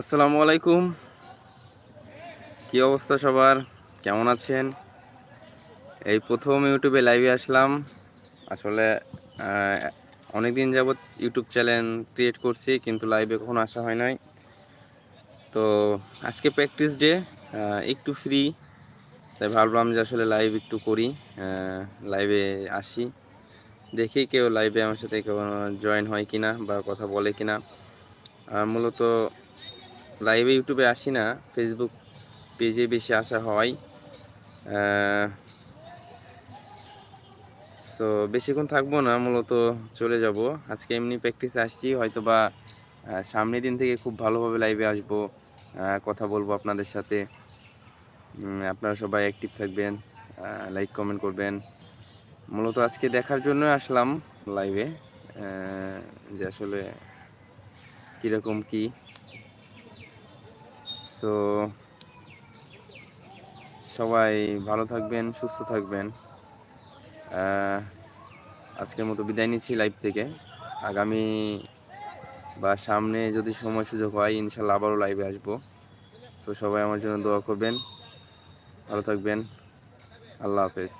আসসালামু আলাইকুম। কি অবস্থা সবার? কেমন আছেন? এই প্রথম ইউটিউবে লাইভে আসলাম। আসলে অনেক দিন যাবৎ ইউটিউব চ্যানেল ক্রিয়েট করছি, কিন্তু লাইভে কখনো আসা হয় নাই। তো, আজকে প্র্যাকটিস ডে একটু ফ্রি তাই ভাবলাম যে আসলে লাইভ একটু করি লাইভে আসি। দেখি কেউ লাইভে আমার সাথে কেউ জয়েন হয় কিনা বা কথা বলে কিনা। মূলত লাইভে ইউটিউবে আসি না ফেসবুক পেজে বেশি আসা হয়। সো বেশিক্ষণ থাকব না, মূলত চলে যাব। আজকে এমনি প্র্যাকটিসে আসছি হয়তো বা সামনের দিন থেকে খুব ভালোভাবে লাইভে আসব কথা বলব আপনাদের সাথে। আপনারা সবাই অ্যাক্টিভ থাকবেন লাইক কমেন্ট করবেন। মূলত আজকে দেখার জন্য আসলাম লাইভে যে আসলে কীরকম কী। সো সবাই ভালো থাকবেন, সুস্থ থাকবেন। আজকের মতো বিদায় নিচ্ছি লাইভ থেকে। আগামী বা সামনে যদি সময় সুযোগ হয়, ইনশাল্লাহ আবারও লাইভে আসব। তো সবাই আমার জন্য দোয়া করবেন। ভালো থাকবেন। আল্লাহ হাফেজ।